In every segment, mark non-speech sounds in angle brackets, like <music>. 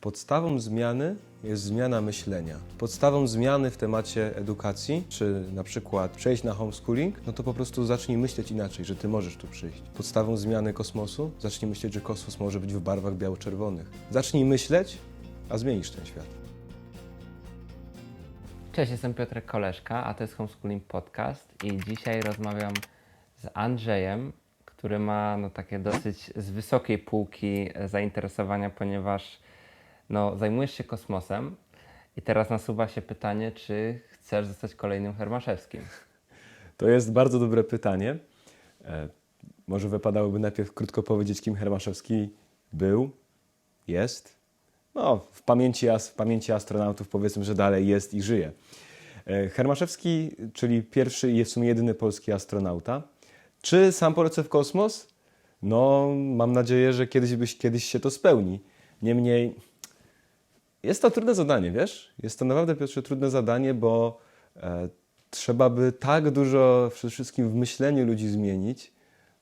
Podstawą zmiany jest zmiana myślenia. Podstawą zmiany w temacie edukacji, czy na przykład przejść na homeschooling, no to po prostu zacznij myśleć inaczej, że ty możesz tu przyjść. Podstawą zmiany kosmosu, zacznij myśleć, że kosmos może być w barwach biało-czerwonych. Zacznij myśleć, a zmienisz ten świat. Cześć, jestem Piotrek Koleżka, a to jest Homeschooling Podcast i dzisiaj rozmawiam z Andrzejem, który ma no, takie dosyć z wysokiej półki zainteresowania, ponieważ no, zajmujesz się kosmosem i teraz nasuwa się pytanie, czy chcesz zostać kolejnym Hermaszewskim? To jest bardzo dobre pytanie. E, może wypadałoby najpierw krótko powiedzieć, kim Hermaszewski był, jest. No, w pamięci, w pamięci astronautów powiedzmy, że dalej jest i żyje. E, Hermaszewski, czyli pierwszy i w sumie jedyny polski astronauta. Czy sam polecę w kosmos? No, mam nadzieję, że kiedyś, kiedyś się to spełni. Niemniej jest to trudne zadanie, wiesz? Jest to naprawdę, Piotrze, trudne zadanie, bo e, trzeba by tak dużo przede wszystkim w myśleniu ludzi zmienić,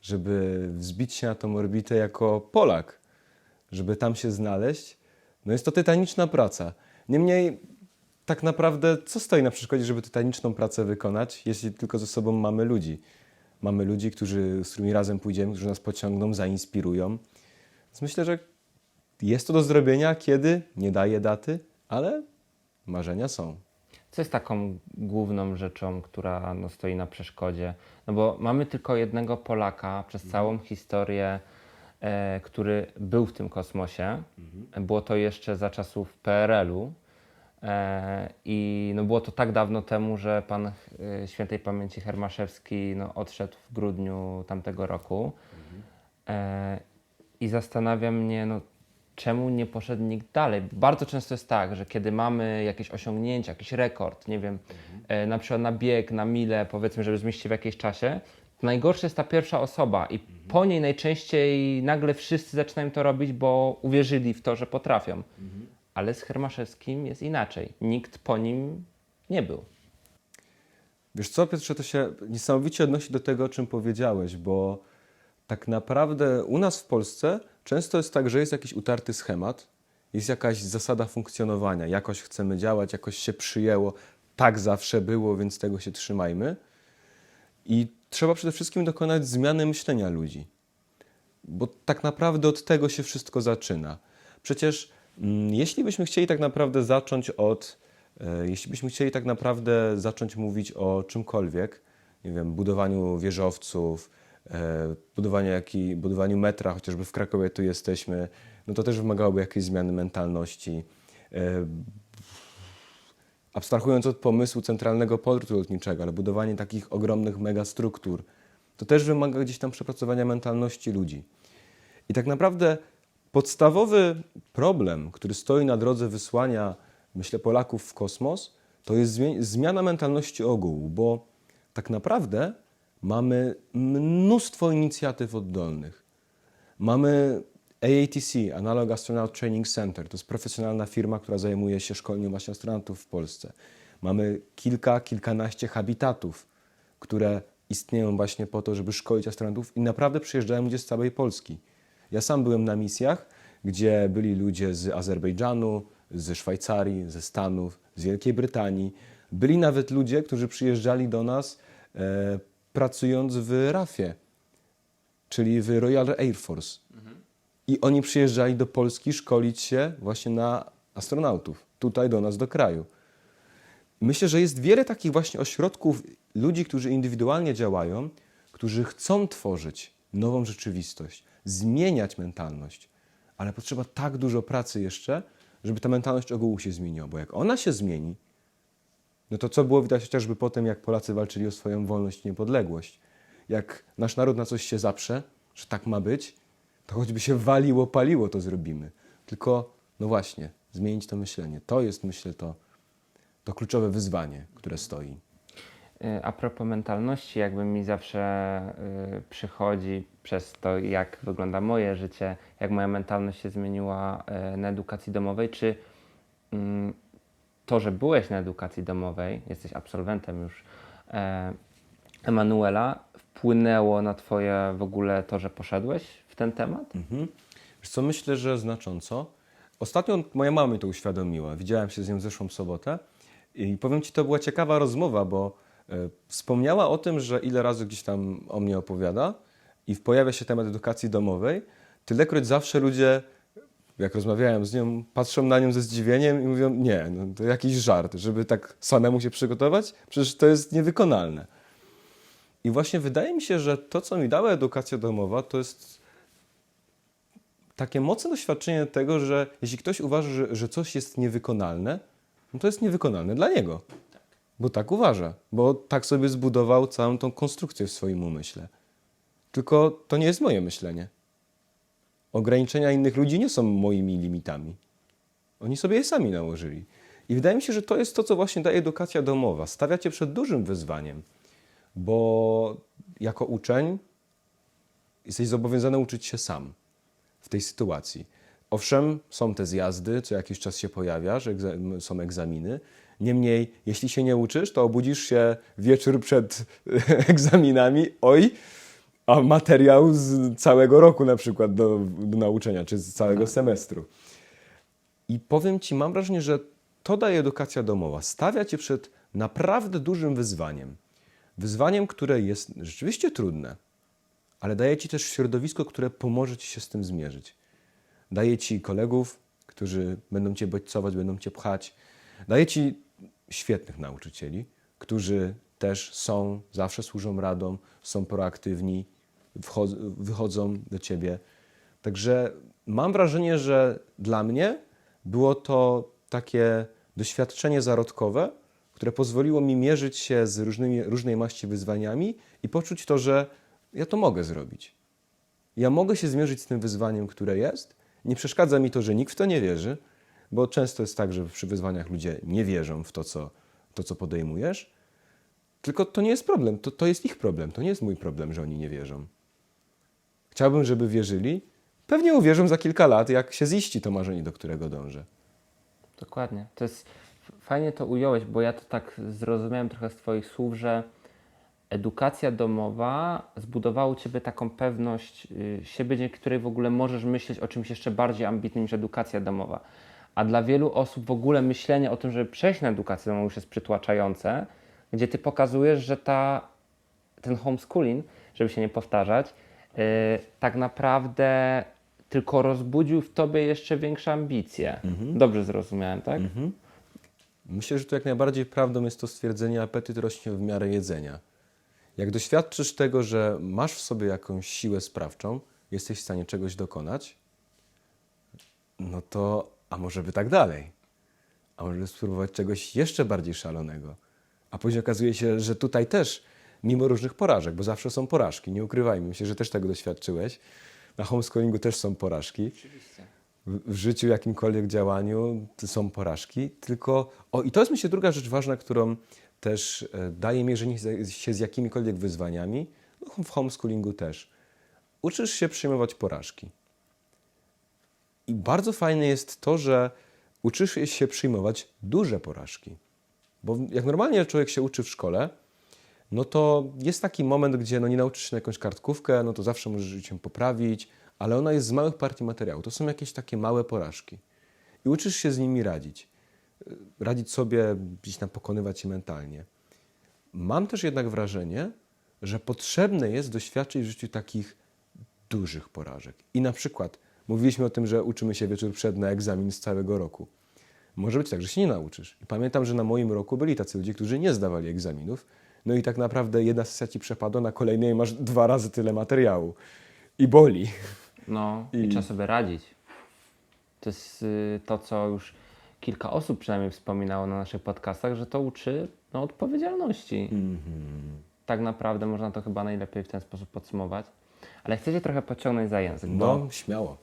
żeby wzbić się na tą orbitę jako Polak, żeby tam się znaleźć. No jest to tytaniczna praca. Niemniej, tak naprawdę, co stoi na przeszkodzie, żeby tytaniczną pracę wykonać, jeśli tylko ze sobą mamy ludzi? Mamy ludzi, którzy, z którymi razem pójdziemy, którzy nas pociągną, zainspirują. Więc myślę, że jest to do zrobienia, kiedy nie daje daty, ale marzenia są. Co jest taką główną rzeczą, która no, stoi na przeszkodzie? No bo mamy tylko jednego Polaka przez całą historię, e, który był w tym kosmosie. Było to jeszcze za czasów PRL-u. E, I no, było to tak dawno temu, że pan e, świętej pamięci Hermaszewski no, odszedł w grudniu tamtego roku. E, I zastanawia mnie, no, czemu nie poszedł nikt dalej. Bardzo często jest tak, że kiedy mamy jakieś osiągnięcie, jakiś rekord, nie wiem, e, na przykład na bieg, na milę, powiedzmy, żeby zmieścić się w jakimś czasie, to najgorsza jest ta pierwsza osoba i po niej najczęściej nagle wszyscy zaczynają to robić, bo uwierzyli w to, że potrafią. Ale z Hermaszewskim jest inaczej. Nikt po nim nie był. Wiesz co, Piotrze, to się niesamowicie odnosi do tego, o czym powiedziałeś, bo tak naprawdę u nas w Polsce często jest tak, że jest jakiś utarty schemat, jest jakaś zasada funkcjonowania, jakoś chcemy działać, jakoś się przyjęło, tak zawsze było, więc tego się trzymajmy. I trzeba przede wszystkim dokonać zmiany myślenia ludzi, bo tak naprawdę od tego się wszystko zaczyna. Przecież mm, jeśli byśmy chcieli tak naprawdę zacząć od, e, jeśli byśmy chcieli tak naprawdę zacząć mówić o czymkolwiek, nie wiem, budowaniu wieżowców, e, budowaniu, jaki, budowaniu metra, chociażby w Krakowie tu jesteśmy, no to też wymagałoby jakiejś zmiany mentalności. E, abstrahując od pomysłu centralnego portu lotniczego, ale budowanie takich ogromnych megastruktur, to też wymaga gdzieś tam przepracowania mentalności ludzi. I tak naprawdę podstawowy problem, który stoi na drodze wysłania, myślę, Polaków w kosmos, to jest zmiana mentalności ogółu, bo tak naprawdę mamy mnóstwo inicjatyw oddolnych. Mamy AATC, Analog Astronaut Training Center. To jest profesjonalna firma, która zajmuje się szkoleniem właśnie astronautów w Polsce. Mamy kilka, kilkanaście habitatów, które istnieją właśnie po to, żeby szkolić astronautów i naprawdę przyjeżdżają ludzie z całej Polski. Ja sam byłem na misjach, gdzie byli ludzie z Azerbejdżanu, ze Szwajcarii, ze Stanów, z Wielkiej Brytanii. Byli nawet ludzie, którzy przyjeżdżali do nas e, pracując w RAF-ie, czyli w Royal Air Force. I oni przyjeżdżali do Polski szkolić się właśnie na astronautów, tutaj do nas, do kraju. Myślę, że jest wiele takich właśnie ośrodków ludzi, którzy indywidualnie działają, którzy chcą tworzyć nową rzeczywistość, zmieniać mentalność, ale potrzeba tak dużo pracy jeszcze, żeby ta mentalność ogółu się zmieniła, bo jak ona się zmieni, no to co było widać chociażby po tym, jak Polacy walczyli o swoją wolność i niepodległość. Jak nasz naród na coś się zaprze, że tak ma być, to choćby się waliło, paliło, to zrobimy. Tylko, no właśnie, zmienić to myślenie. To jest, myślę, to, to kluczowe wyzwanie, które stoi. Y, A propos mentalności, jakby mi zawsze y, przychodzi przez to, jak wygląda moje życie, jak moja mentalność się zmieniła y, na edukacji domowej, czy mm, to, że byłeś na edukacji domowej, jesteś absolwentem już e, Emanuela, wpłynęło na twoje w ogóle to, że poszedłeś w ten temat? Mhm. Wiesz co, myślę, że znacząco. ostatnio moja mama mi to uświadomiła. Widziałem się z nią zeszłą sobotę i powiem Ci, to była ciekawa rozmowa, bo e, wspomniała o tym, że ile razy gdzieś tam o mnie opowiada i pojawia się temat edukacji domowej, tylekroć zawsze ludzie, jak rozmawiałem z nią, patrzą na nią ze zdziwieniem i mówią, nie, no to jakiś żart, żeby tak samemu się przygotować, przecież to jest niewykonalne. I właśnie wydaje mi się, że to, co mi dała edukacja domowa, to jest takie mocne doświadczenie tego, że jeśli ktoś uważa, że, że coś jest niewykonalne, no to jest niewykonalne dla niego. Bo tak uważa, bo tak sobie zbudował całą tą konstrukcję w swoim umyśle. Tylko to nie jest moje myślenie. Ograniczenia innych ludzi nie są moimi limitami. Oni sobie je sami nałożyli. I wydaje mi się, że to jest to, co właśnie daje edukacja domowa. Stawia cię przed dużym wyzwaniem, bo jako uczeń jesteś zobowiązany uczyć się sam w tej sytuacji. Owszem, są te zjazdy, co jakiś czas się pojawia, że są egzaminy. Niemniej, jeśli się nie uczysz, to obudzisz się wieczór przed <laughs> egzaminami, oj, a materiał z całego roku na przykład do, do nauczenia, czy z całego semestru. I powiem Ci, mam wrażenie, że to daje edukacja domowa. Stawia Cię przed naprawdę dużym wyzwaniem. Wyzwaniem, które jest rzeczywiście trudne, ale daje Ci też środowisko, które pomoże Ci się z tym zmierzyć. Daje Ci kolegów, którzy będą Cię bodźcować, będą Cię pchać. Daje Ci świetnych nauczycieli, którzy też są, zawsze służą radą, są proaktywni, wychodzą do Ciebie. Także mam wrażenie, że dla mnie było to takie doświadczenie zarodkowe, które pozwoliło mi mierzyć się z różnymi, różnej maści wyzwaniami i poczuć to, że ja to mogę zrobić. Ja mogę się zmierzyć z tym wyzwaniem, które jest. Nie przeszkadza mi to, że nikt w to nie wierzy, bo często jest tak, że przy wyzwaniach ludzie nie wierzą w to, co, to, co podejmujesz. Tylko to nie jest problem, to, to jest ich problem, to nie jest mój problem, że oni nie wierzą. Chciałbym, żeby wierzyli. Pewnie uwierzą za kilka lat, jak się ziści to marzenie, do którego dążę. Dokładnie. To jest fajnie to ująłeś, bo ja to tak zrozumiałem trochę z Twoich słów, że edukacja domowa zbudowała u Ciebie taką pewność y, siebie, dzięki której w ogóle możesz myśleć o czymś jeszcze bardziej ambitnym niż edukacja domowa. A dla wielu osób w ogóle myślenie o tym, żeby przejść na edukację domową już jest przytłaczające, gdzie Ty pokazujesz, że ta, ten homeschooling, żeby się nie powtarzać, tak naprawdę tylko rozbudził w Tobie jeszcze większe ambicje. Dobrze zrozumiałem, tak? Myślę, że tu jak najbardziej prawdą jest to stwierdzenie, apetyt rośnie w miarę jedzenia. Jak doświadczysz tego, że masz w sobie jakąś siłę sprawczą, jesteś w stanie czegoś dokonać, no to a może by tak dalej? A może by spróbować czegoś jeszcze bardziej szalonego? A później okazuje się, że tutaj też, mimo różnych porażek, bo zawsze są porażki, nie ukrywajmy, myślę, że też tego doświadczyłeś. Na homeschoolingu też są porażki Oczywiście. w w życiu, jakimkolwiek działaniu są porażki, tylko o i to jest myślę druga rzecz ważna, którą też e, daje mierzenie się z jakimikolwiek wyzwaniami, no, w homeschoolingu też. Uczysz się przyjmować porażki. I bardzo fajne jest to, że uczysz się przyjmować duże porażki. Bo jak normalnie człowiek się uczy w szkole, no to jest taki moment, gdzie no nie nauczysz się na jakąś kartkówkę, no to zawsze możesz się poprawić, ale ona jest z małych partii materiału. To są jakieś takie małe porażki. I uczysz się z nimi radzić. Y, Radzić sobie, gdzieś tam pokonywać się mentalnie. Mam też jednak wrażenie, że potrzebne jest doświadczyć w życiu takich dużych porażek. I na przykład mówiliśmy o tym, że uczymy się wieczór przed na egzamin z całego roku. Może być tak, że się nie nauczysz. I pamiętam, że na moim roku byli tacy ludzie, którzy nie zdawali egzaminów. No i tak naprawdę jedna sesja ci przepadła, na kolejnej masz dwa razy tyle materiału. I boli. No i, I- trzeba sobie radzić. To jest y, to, co już kilka osób przynajmniej wspominało na naszych podcastach, że to uczy no, odpowiedzialności. Tak naprawdę można to chyba najlepiej w ten sposób podsumować. Ale chcę Cię trochę pociągnąć za język, bo No, śmiało.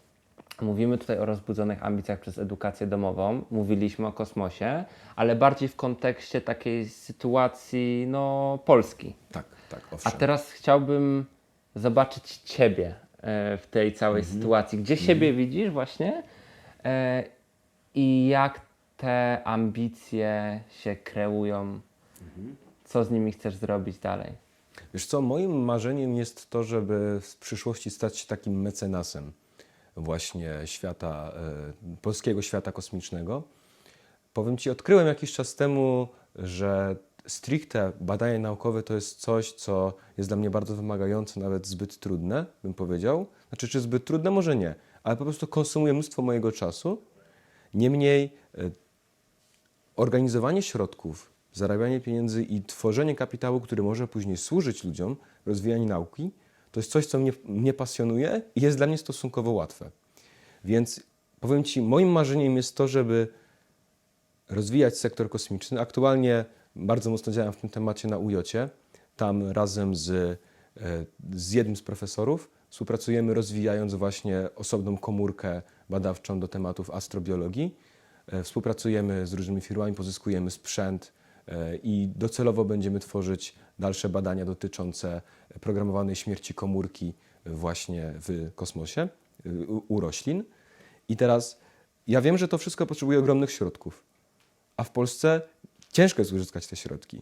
Mówimy tutaj o rozbudzonych ambicjach przez edukację domową, mówiliśmy o kosmosie, ale bardziej w kontekście takiej sytuacji no, Polski. Tak, tak, A owszem. teraz chciałbym zobaczyć Ciebie e, w tej całej Mhm. sytuacji. Gdzie siebie widzisz właśnie e, i jak te ambicje się kreują? Mhm. Co z nimi chcesz zrobić dalej? Wiesz co, moim marzeniem jest to, żeby w przyszłości stać się takim mecenasem. Właśnie świata, e, polskiego świata kosmicznego. Powiem Ci, odkryłem jakiś czas temu, że stricte badanie naukowe to jest coś, co jest dla mnie bardzo wymagające, nawet zbyt trudne, bym powiedział. Znaczy, czy zbyt trudne? Może nie, ale po prostu konsumuje mnóstwo mojego czasu. Niemniej e, organizowanie środków, zarabianie pieniędzy i tworzenie kapitału, który może później służyć ludziom, rozwijanie nauki, to jest coś, co mnie, mnie pasjonuje i jest dla mnie stosunkowo łatwe. Więc powiem Ci, moim marzeniem jest to, żeby rozwijać sektor kosmiczny. Aktualnie bardzo mocno działam w tym temacie na UJOcie. Tam razem z, e, z jednym z profesorów współpracujemy, rozwijając właśnie osobną komórkę badawczą do tematów astrobiologii. E, Współpracujemy z różnymi firmami, pozyskujemy sprzęt i docelowo będziemy tworzyć dalsze badania dotyczące programowanej śmierci komórki właśnie w kosmosie, u roślin. I teraz ja wiem, że to wszystko potrzebuje ogromnych środków, a w Polsce ciężko jest uzyskać te środki.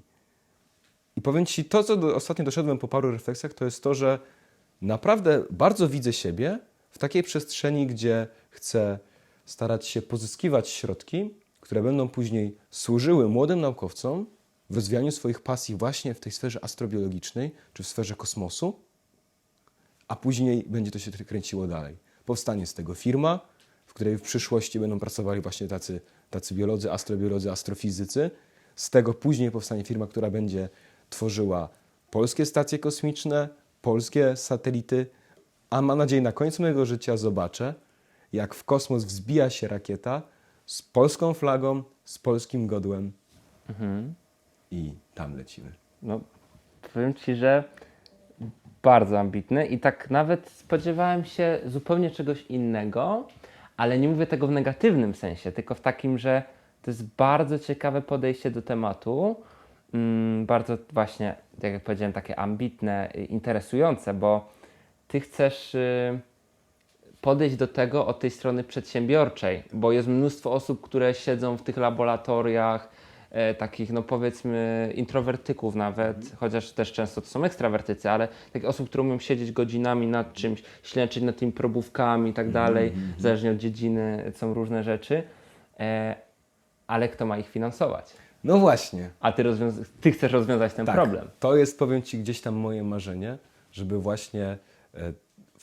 I powiem Ci, to co do, ostatnio doszedłem po paru refleksjach, to jest to, że naprawdę bardzo widzę siebie w takiej przestrzeni, gdzie chcę starać się pozyskiwać środki, które będą później służyły młodym naukowcom w rozwijaniu swoich pasji właśnie w tej sferze astrobiologicznej czy w sferze kosmosu, a później będzie to się kręciło dalej. Powstanie z tego firma, w której w przyszłości będą pracowali właśnie tacy, tacy biolodzy, astrobiolodzy, astrofizycy. Z tego później powstanie firma, która będzie tworzyła polskie stacje kosmiczne, polskie satelity, a mam nadzieję na końcu mojego życia zobaczę, jak w kosmos wzbija się rakieta z polską flagą, z polskim godłem. I tam lecimy. No, powiem Ci, że bardzo ambitny i tak nawet spodziewałem się zupełnie czegoś innego, ale nie mówię tego w negatywnym sensie, tylko w takim, że to jest bardzo ciekawe podejście do tematu, mm, bardzo właśnie, tak jak powiedziałem, takie ambitne, interesujące, bo Ty chcesz y, podejść do tego od tej strony przedsiębiorczej, bo jest mnóstwo osób, które siedzą w tych laboratoriach, e, takich, no powiedzmy, introwertyków nawet, chociaż też często to są ekstrawertycy, ale takich osób, które umieją siedzieć godzinami nad czymś, śledzić nad tymi probówkami i tak dalej, zależnie od dziedziny są różne rzeczy, e, ale kto ma ich finansować? No właśnie. A ty, ty chcesz rozwiązać ten Tak, problem. To jest, powiem Ci, gdzieś tam moje marzenie, żeby właśnie e,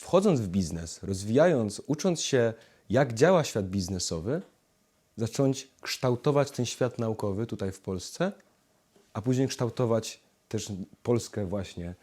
wchodząc w biznes, rozwijając, ucząc się, jak działa świat biznesowy, zacząć kształtować ten świat naukowy tutaj w Polsce, a później kształtować też Polskę właśnie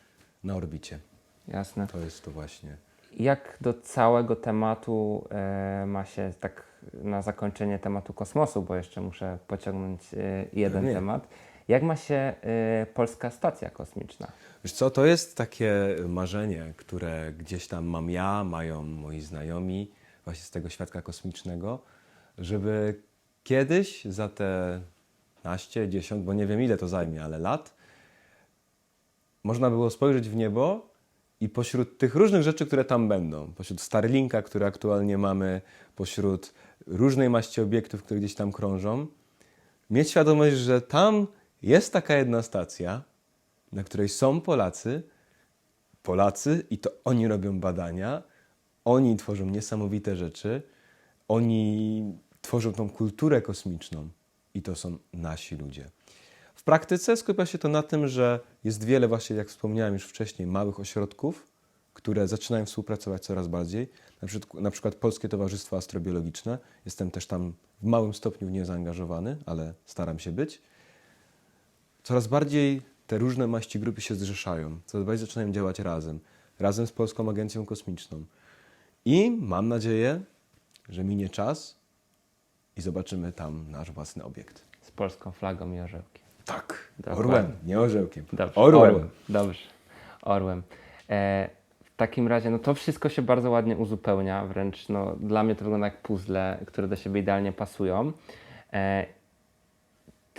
na orbicie. Jasne. To jest to właśnie. Jak do całego tematu e, ma się tak na zakończenie tematu kosmosu, bo jeszcze muszę pociągnąć e, jeden temat. Jak ma się e, polska stacja kosmiczna? Wiesz co, to jest takie marzenie, które gdzieś tam mam ja, mają moi znajomi właśnie z tego świadka kosmicznego, żeby kiedyś za te naście, dziesiąt, bo nie wiem ile to zajmie, ale lat, można było spojrzeć w niebo i pośród tych różnych rzeczy, które tam będą, pośród Starlinka, który aktualnie mamy, pośród różnej maści obiektów, które gdzieś tam krążą, mieć świadomość, że tam jest taka jedna stacja, na której są Polacy, Polacy i to oni robią badania, oni tworzą niesamowite rzeczy, oni tworzą tą kulturę kosmiczną i to są nasi ludzie. W praktyce skupia się to na tym, że jest wiele właśnie, jak wspomniałem już wcześniej, małych ośrodków, które zaczynają współpracować coraz bardziej. Na przykład, na przykład Polskie Towarzystwo Astrobiologiczne. Jestem też tam w małym stopniu w nie zaangażowany, ale staram się być coraz bardziej te różne maści grupy się zrzeszają, coraz bardziej zaczynają działać razem, razem z Polską Agencją Kosmiczną. I mam nadzieję, że minie czas i zobaczymy tam nasz własny obiekt. Z polską flagą i orzełkiem. Tak, Dokładnie. orłem, nie orzełkiem. Dobrze. Orłem. Dobrze. Orłem. E, w takim razie, no to wszystko się bardzo ładnie uzupełnia, wręcz no, dla mnie to wygląda jak puzzle, które do siebie idealnie pasują. E,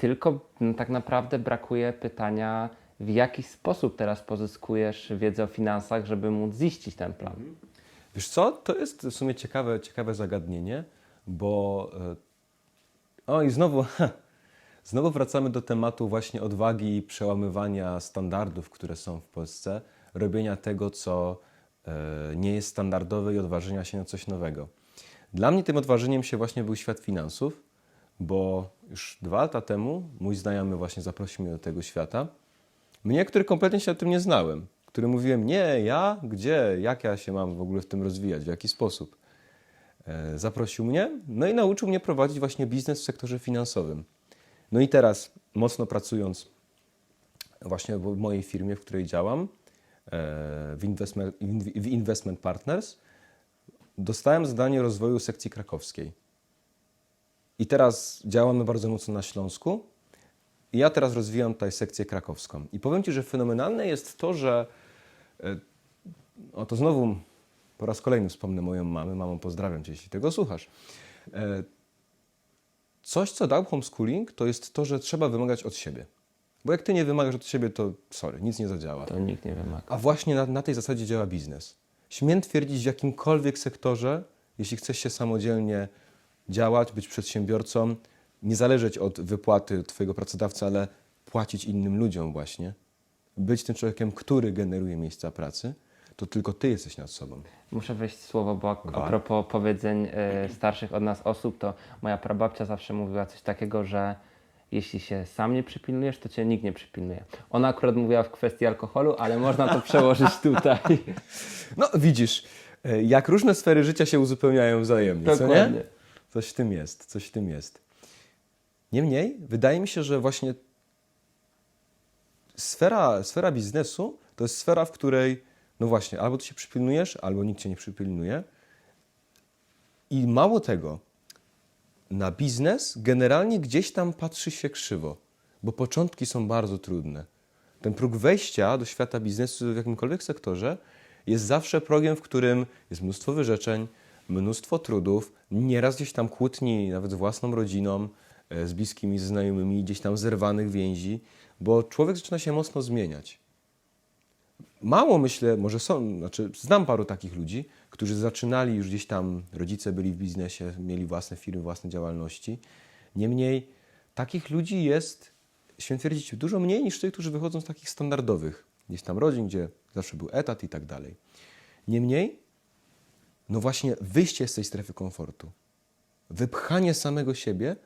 tylko no, tak naprawdę brakuje pytania, w jaki sposób teraz pozyskujesz wiedzę o finansach, żeby móc ziścić ten plan. Wiesz co, to jest w sumie ciekawe, ciekawe zagadnienie, bo e, o i znowu, <laughs> znowu wracamy do tematu właśnie odwagi i przełamywania standardów, które są w Polsce, robienia tego, co e, nie jest standardowe i odważenia się na coś nowego. Dla mnie tym odważeniem się właśnie był świat finansów, bo już dwa lata temu mój znajomy właśnie zaprosił mnie do tego świata. Mnie, który kompletnie się o tym nie znałem, który mówiłem, nie, ja, gdzie, jak ja się mam w ogóle w tym rozwijać, w jaki sposób. E, Zaprosił mnie, no i nauczył mnie prowadzić właśnie biznes w sektorze finansowym. No i teraz, mocno pracując właśnie w mojej firmie, w której działam, e, w Investment, w Investment Partners, dostałem zadanie rozwoju sekcji krakowskiej. I teraz działamy bardzo mocno na Śląsku. I ja teraz rozwijam tutaj sekcję krakowską. I powiem Ci, że fenomenalne jest to, że e, o to znowu po raz kolejny wspomnę moją mamę. Mamo, pozdrawiam Cię, jeśli tego słuchasz. E, Coś, co dał homeschooling, to jest to, że trzeba wymagać od siebie. Bo jak Ty nie wymagasz od siebie, to sorry, nic nie zadziała. To nikt nie wymaga. A właśnie na, na tej zasadzie działa biznes. Śmiem twierdzić w jakimkolwiek sektorze, jeśli chcesz się samodzielnie działać, być przedsiębiorcą, nie zależeć od wypłaty Twojego pracodawcy, ale płacić innym ludziom właśnie, być tym człowiekiem, który generuje miejsca pracy, to tylko Ty jesteś nad sobą. Muszę wejść słowo, bo a Dawaj. propos powiedzeń e, starszych od nas osób, to moja prababcia zawsze mówiła coś takiego, że jeśli się sam nie przypilnujesz, to cię nikt nie przypilnuje. Ona akurat mówiła w kwestii alkoholu, ale można to przełożyć <laughs> tutaj. No widzisz, e, jak różne sfery życia się uzupełniają wzajemnie, co nie? Dokładnie. Coś w tym jest, coś w tym jest. Niemniej, wydaje mi się, że właśnie sfera, sfera biznesu to jest sfera, w której, no właśnie, albo ty się przypilnujesz, albo nikt cię nie przypilnuje. I mało tego, na biznes generalnie gdzieś tam patrzy się krzywo, bo początki są bardzo trudne. Ten próg wejścia do świata biznesu w jakimkolwiek sektorze jest zawsze progiem, w którym jest mnóstwo wyrzeczeń, mnóstwo trudów, nieraz gdzieś tam kłótni nawet z własną rodziną, e, z bliskimi, z znajomymi, gdzieś tam zerwanych więzi, bo człowiek zaczyna się mocno zmieniać. Mało myślę, może są, znaczy znam paru takich ludzi, którzy zaczynali już gdzieś tam, rodzice byli w biznesie, mieli własne firmy, własne działalności. Niemniej takich ludzi jest, śmiem twierdzić, dużo mniej niż tych, którzy wychodzą z takich standardowych gdzieś tam rodzin, gdzie zawsze był etat i tak dalej. Niemniej, no właśnie wyjście z tej strefy komfortu, wypchanie samego siebie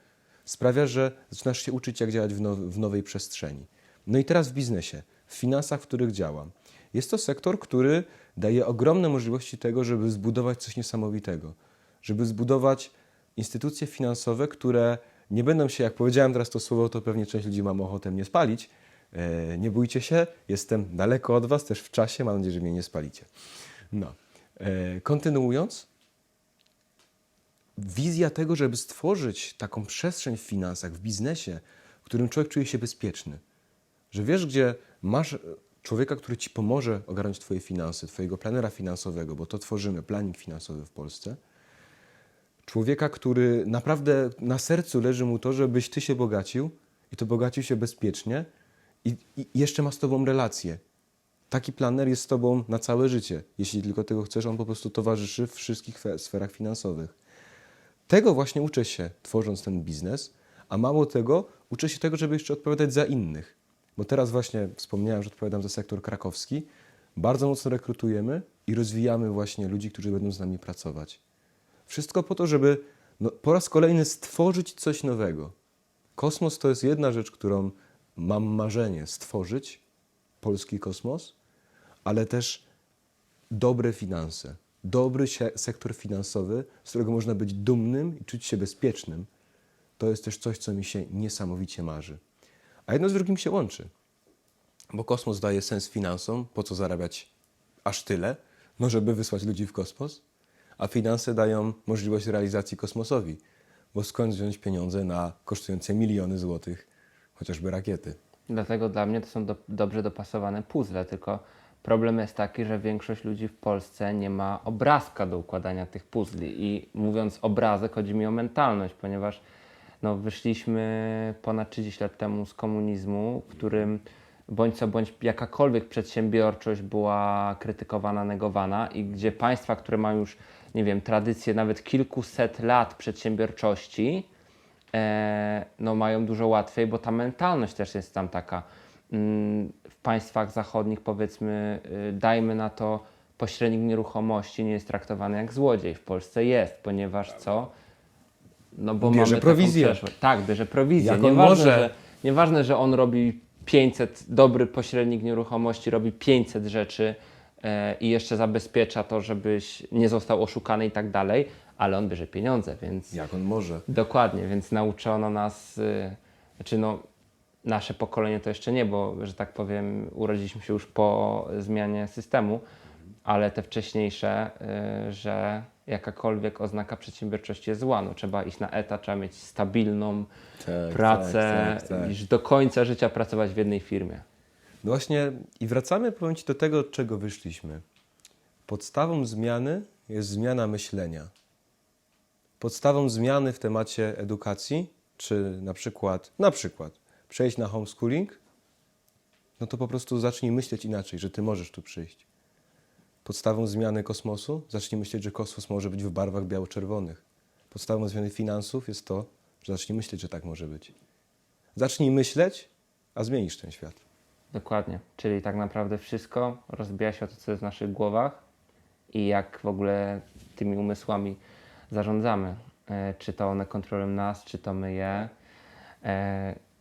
sprawia, że zaczynasz się uczyć, jak działać w, now, w nowej przestrzeni. No i teraz w biznesie, w finansach, w których działam. Jest to sektor, który daje ogromne możliwości tego, żeby zbudować coś niesamowitego, żeby zbudować instytucje finansowe, które nie będą się, jak powiedziałem teraz to słowo, to pewnie część ludzi ma ochotę mnie spalić. E, nie bójcie się, jestem daleko od Was, też w czasie, mam nadzieję, że mnie nie spalicie. No. E, kontynuując, wizja tego, żeby stworzyć taką przestrzeń w finansach, w biznesie, w którym człowiek czuje się bezpieczny. Że wiesz, gdzie masz człowieka, który ci pomoże ogarnąć Twoje finanse, Twojego planera finansowego, bo to tworzymy, planing finansowy w Polsce. Człowieka, który naprawdę na sercu leży mu to, żebyś Ty się bogacił i to bogacił się bezpiecznie i, i jeszcze ma z Tobą relację. Taki planer jest z Tobą na całe życie. Jeśli tylko tego chcesz, on po prostu towarzyszy w wszystkich fe- sferach finansowych. Tego właśnie uczę się, tworząc ten biznes, a mało tego, uczę się tego, żeby jeszcze odpowiadać za innych. Bo teraz właśnie wspomniałem, że odpowiadam za sektor krakowski. Bardzo mocno rekrutujemy i rozwijamy właśnie ludzi, którzy będą z nami pracować. Wszystko po to, żeby no, po raz kolejny stworzyć coś nowego. Kosmos to jest jedna rzecz, którą mam marzenie stworzyć, polski kosmos, ale też dobre finanse, dobry sektor finansowy, z którego można być dumnym i czuć się bezpiecznym, to jest też coś, co mi się niesamowicie marzy. A jedno z drugim się łączy, bo kosmos daje sens finansom, po co zarabiać aż tyle, no żeby wysłać ludzi w kosmos, a finanse dają możliwość realizacji kosmosowi, bo skąd wziąć pieniądze na kosztujące miliony złotych, chociażby rakiety. Dlatego dla mnie to są do, dobrze dopasowane puzzle, tylko problem jest taki, że większość ludzi w Polsce nie ma obrazka do układania tych puzli. I mówiąc obrazek, chodzi mi o mentalność, ponieważ no, wyszliśmy ponad 30 lat temu z komunizmu, w którym bądź co bądź jakakolwiek przedsiębiorczość była krytykowana, negowana i gdzie państwa, które mają już, nie wiem, tradycję nawet kilkuset lat przedsiębiorczości, e, no mają dużo łatwiej, bo ta mentalność też jest tam taka. Mm, W państwach zachodnich, powiedzmy, y, dajmy na to pośrednik nieruchomości nie jest traktowany jak złodziej. W Polsce jest, ponieważ co? No bo Bierze mamy prowizję. Tak, bierze prowizję. Jak Nieważne, może? że, nieważne, że on robi 500, dobry pośrednik nieruchomości robi 500 rzeczy e, i jeszcze zabezpiecza to, żebyś nie został oszukany i tak dalej, ale on bierze pieniądze, więc Jak on może? Dokładnie, więc nauczono nas, y, znaczy no, nasze pokolenie to jeszcze nie, bo że tak powiem, urodziliśmy się już po zmianie systemu, ale te wcześniejsze, y, że jakakolwiek oznaka przedsiębiorczości jest zła. No, trzeba iść na etat, trzeba mieć stabilną Tak, pracę, tak, tak, tak. iż do końca życia pracować w jednej firmie. No właśnie i wracamy, powiem Ci, do tego, od czego wyszliśmy. Podstawą zmiany jest zmiana myślenia. Podstawą zmiany w temacie edukacji, czy na przykład, na przykład przejść na homeschooling, no to po prostu zacznij myśleć inaczej, że Ty możesz tu przyjść. Podstawą zmiany kosmosu, zacznij myśleć, że kosmos może być w barwach biało-czerwonych. Podstawą zmiany finansów jest to, że zacznij myśleć, że tak może być. Zacznij myśleć, a zmienisz ten świat. Dokładnie, czyli tak naprawdę wszystko rozbija się o to, co jest w naszych głowach i jak w ogóle tymi umysłami zarządzamy. E, Czy to one kontrolują nas, czy to my je.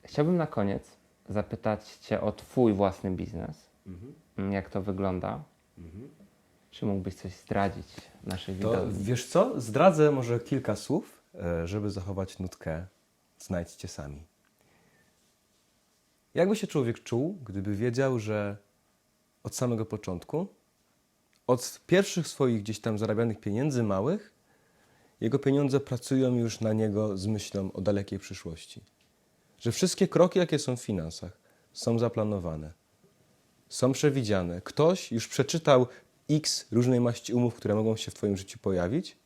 Chciałbym na koniec zapytać Cię o Twój własny biznes. Mm, Jak to wygląda? Czy mógłbyś coś zdradzić naszej To widowni? wiesz co? Zdradzę może kilka słów, e, żeby zachować nutkę. Znajdźcie sami. Jakby się człowiek czuł, gdyby wiedział, że od samego początku, od pierwszych swoich gdzieś tam zarabianych pieniędzy małych, jego pieniądze pracują już na niego z myślą o dalekiej przyszłości. Że wszystkie kroki, jakie są w finansach, są zaplanowane są przewidziane. Ktoś już przeczytał x różnej maści umów, które mogą się w Twoim życiu pojawić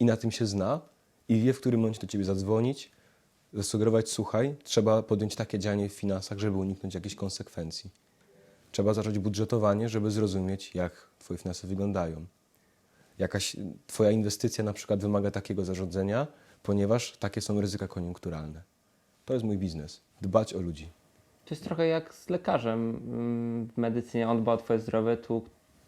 i na tym się zna i wie, w którym momencie do Ciebie zadzwonić, zasugerować, słuchaj, trzeba podjąć takie działanie w finansach, żeby uniknąć jakichś konsekwencji. Trzeba zacząć budżetowanie, żeby zrozumieć, jak Twoje finanse wyglądają. Jakaś Twoja inwestycja na przykład wymaga takiego zarządzania, ponieważ takie są ryzyka koniunkturalne. To jest mój biznes. Dbać o ludzi. To jest trochę jak z lekarzem mm, w medycynie. On dba o Twoje zdrowie, tu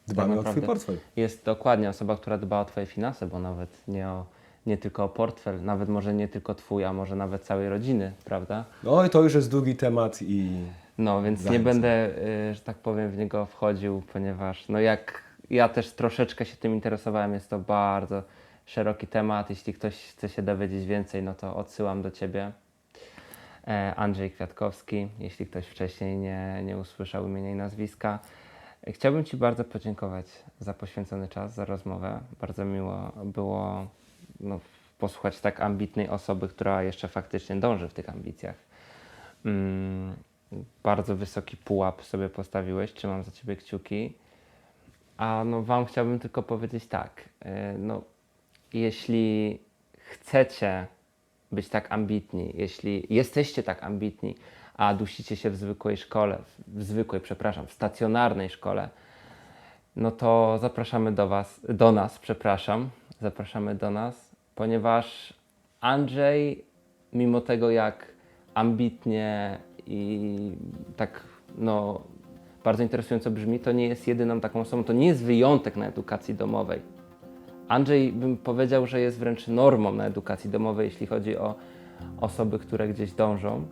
Dbamy tak o Twój portfel. Jest dokładnie osoba, która dba o Twoje finanse, bo nawet nie, o, nie tylko o portfel, nawet może nie tylko Twój, a może nawet całej rodziny, prawda? No i to już jest długi temat i No, więc nie będę, y, że tak powiem, w niego wchodził, ponieważ no jak ja też troszeczkę się tym interesowałem, jest to bardzo szeroki temat. Jeśli ktoś chce się dowiedzieć więcej, no to odsyłam do Ciebie. E, Andrzej Kwiatkowski, jeśli ktoś wcześniej nie, nie usłyszał imienia i nazwiska. E, Chciałbym Ci bardzo podziękować za poświęcony czas, za rozmowę. Bardzo miło było no, posłuchać tak ambitnej osoby, która jeszcze faktycznie dąży w tych ambicjach. Mm, bardzo wysoki pułap sobie postawiłeś, trzymam za Ciebie kciuki. A no Wam chciałbym tylko powiedzieć tak, e, no jeśli chcecie być tak ambitni, jeśli jesteście tak ambitni, a dusicie się w zwykłej szkole, w zwykłej, przepraszam, w stacjonarnej szkole, no to zapraszamy do Was, do nas, przepraszam, zapraszamy do nas, ponieważ Andrzej, mimo tego jak ambitnie i tak, no, bardzo interesująco brzmi, to nie jest jedyną taką osobą, to nie jest wyjątek na edukacji domowej. Andrzej bym powiedział, że jest wręcz normą na edukacji domowej, jeśli chodzi o osoby, które gdzieś dążą.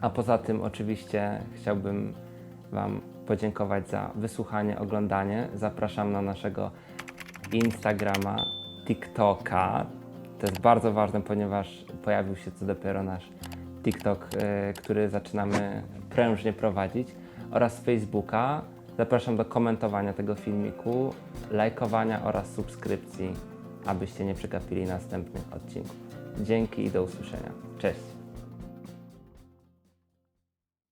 A poza tym oczywiście chciałbym Wam podziękować za wysłuchanie, oglądanie. Zapraszam na naszego Instagrama, TikToka. To jest bardzo ważne, ponieważ pojawił się co dopiero nasz TikTok, e, który zaczynamy prężnie prowadzić oraz Facebooka. Zapraszam do komentowania tego filmiku, lajkowania oraz subskrypcji, abyście nie przegapili następnych odcinków. Dzięki i do usłyszenia. Cześć!